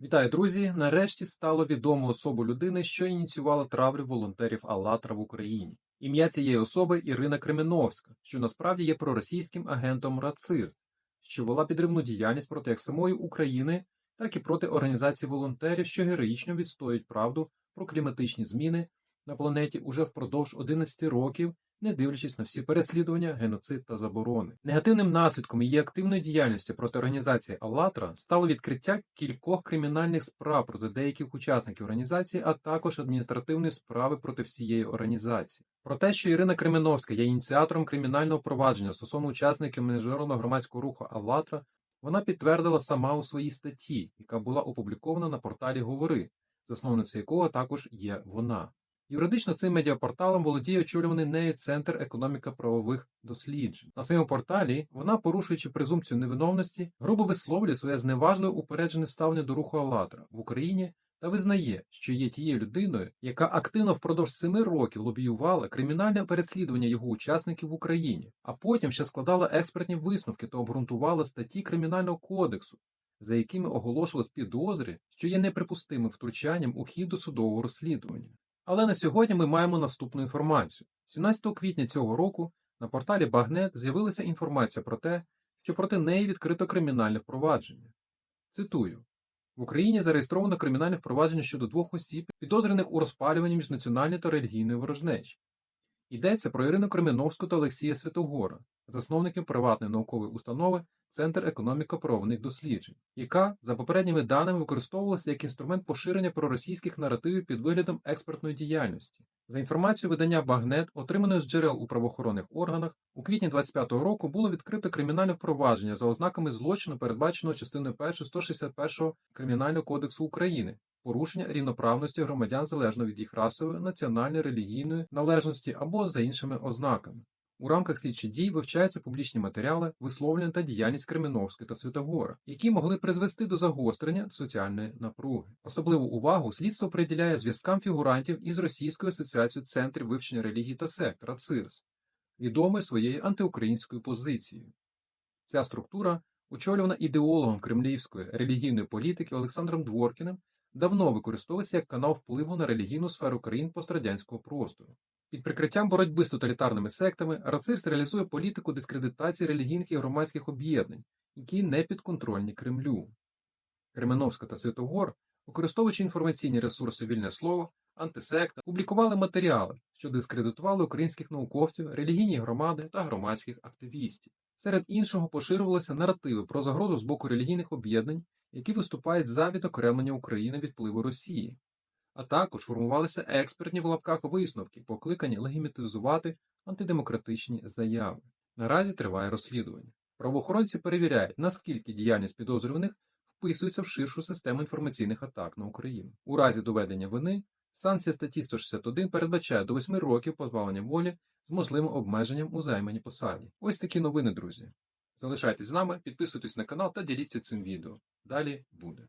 Вітаю, друзі! Нарешті стало відомо особу людини, що ініціювала травлю волонтерів «АЛЛАТРА» в Україні. Ім'я цієї особи Ірина Кременовська, що насправді є проросійським агентом РАЦИР, що вела підривну діяльність проти як самої України, так і проти організацій волонтерів, що героїчно відстоюють правду про кліматичні зміни на планеті уже впродовж 11 років, не дивлячись на всі переслідування, геноцид та заборони. Негативним наслідком її активної діяльності проти організації «АЛЛАТРА» стало відкриття кількох кримінальних справ проти деяких учасників організації, а також адміністративної справи проти всієї організації. Про те, що Ірина Кременовська є ініціатором кримінального провадження стосовно учасників міжнародного громадського руху «АЛЛАТРА», вона підтвердила сама у своїй статті, яка була опублікована на порталі Говори, засновницею якого також є вона. Юридично цим медіапорталом володіє очолюваний нею Центр економіка правових досліджень. На своєму порталі вона, порушуючи презумпцію невиновності, грубо висловлює своє зневажливе упереджене ставлення до руху «АЛЛАТРА» в Україні та визнає, що є тією людиною, яка активно впродовж семи років лобіювала кримінальне переслідування його учасників в Україні, а потім ще складала експертні висновки та обґрунтувала статті Кримінального кодексу, за якими оголошувалось підозри, що є неприпустимим втручанням у хід досудового розслідування. Але на сьогодні ми маємо наступну інформацію. 17 квітня цього року на порталі Багнет з'явилася інформація про те, що проти неї відкрито кримінальне впровадження. Цитую: в Україні зареєстровано кримінальне впровадження щодо двох осіб, підозрюваних у розпалюванні міжнаціональної та релігійної ворожнечі. Йдеться про Ірину Кременовську та Олексія Святогора, засновників приватної наукової установи Центр економіко-правових досліджень, яка, за попередніми даними, використовувалася як інструмент поширення проросійських наративів під виглядом експертної діяльності. За інформацією видання Багнет, отриманою з джерел у правоохоронних органах, у квітні 25-го року було відкрито кримінальне впровадження за ознаками злочину, передбаченого частиною 1 161 Кримінального кодексу України, порушення рівноправності громадян залежно від їх расової, національної, релігійної належності або за іншими ознаками. У рамках слідчих дій вивчаються публічні матеріали, висловлення та діяльність Кременовської та Святогора, які могли призвести до загострення соціальної напруги. Особливу увагу слідство приділяє зв'язкам фігурантів із Російською асоціацією центрів вивчення релігії та сект РАЦИРС, відомою своєю антиукраїнською позицією. Ця структура, очолювана ідеологом кремлівської релігійної політики Олександром Дворкіним, давно використовується як канал впливу на релігійну сферу країн пострадянського простору. Під прикриттям боротьби з тоталітарними сектами Рацирс реалізує політику дискредитації релігійних і громадських об'єднань, які не підконтрольні Кремлю. Кременовська та Святогор, використовуючи інформаційні ресурси вільне слово, антисекта, публікували матеріали, що дискредитували українських науковців, релігійні громади та громадських активістів. Серед іншого поширювалися наративи про загрозу з боку релігійних об'єднань, які виступають за відокремлення України від впливу Росії а також формувалися експертні в лапках висновки, покликані легімітизувати антидемократичні заяви. Наразі триває розслідування. Правоохоронці перевіряють, наскільки діяльність підозрюваних вписується в ширшу систему інформаційних атак на Україну. У разі доведення вини санкція статті 161 передбачає до 8 років позбавлення волі з можливим обмеженням у займаній посаді. Ось такі новини, друзі. Залишайтесь з нами, підписуйтесь на канал та діліться цим відео. Далі буде.